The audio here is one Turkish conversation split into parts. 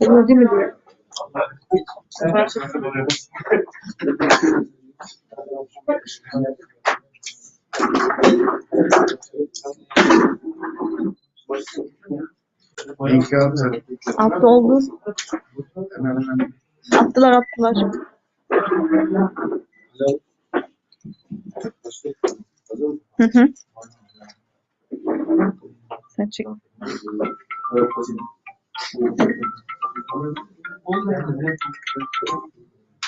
Bunu değil mi diyor? Attı oldu. Attılar attılar. Hı hı. Sen çık.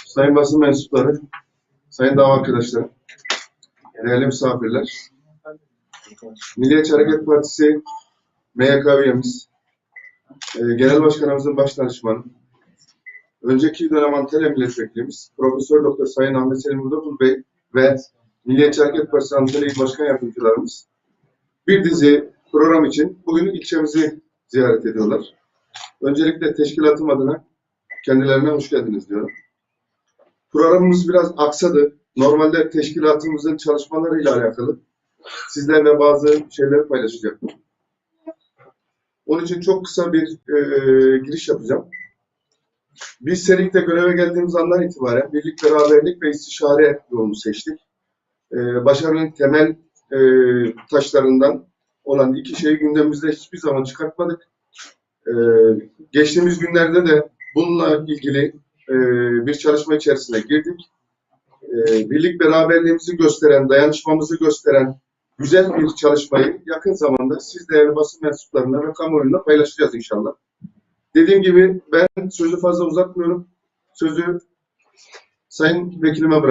Sayın basın mensupları, sayın dava arkadaşlar, değerli misafirler, Milliyetçi Hareket Partisi MYK üyemiz, e, Genel Başkanımızın baş danışmanı, önceki dönem Antalya Milletvekilimiz, Profesör Doktor Sayın Ahmet Selim Mudokul Bey ve Milliyetçi Hareket Partisi Antalya İl Başkan Yardımcılarımız bir dizi program için bugün ilçemizi ziyaret ediyorlar. Öncelikle teşkilatım adına kendilerine hoş geldiniz diyorum. Programımız biraz aksadı. Normalde teşkilatımızın çalışmalarıyla alakalı sizlerle bazı şeyler paylaşacaktım. Onun için çok kısa bir e, giriş yapacağım. Biz Serik'te göreve geldiğimiz andan itibaren birlik, beraberlik ve istişare yolunu seçtik. E, başarının temel e, taşlarından olan iki şeyi gündemimizde hiçbir zaman çıkartmadık. E, geçtiğimiz günlerde de bununla ilgili e, bir çalışma içerisine girdik. E, birlik beraberliğimizi gösteren, dayanışmamızı gösteren güzel bir çalışmayı yakın zamanda siz değerli basın mensuplarına ve kamuoyuna paylaşacağız inşallah. Dediğim gibi ben sözü fazla uzatmıyorum. Sözü Sayın Vekilime bırakıyorum.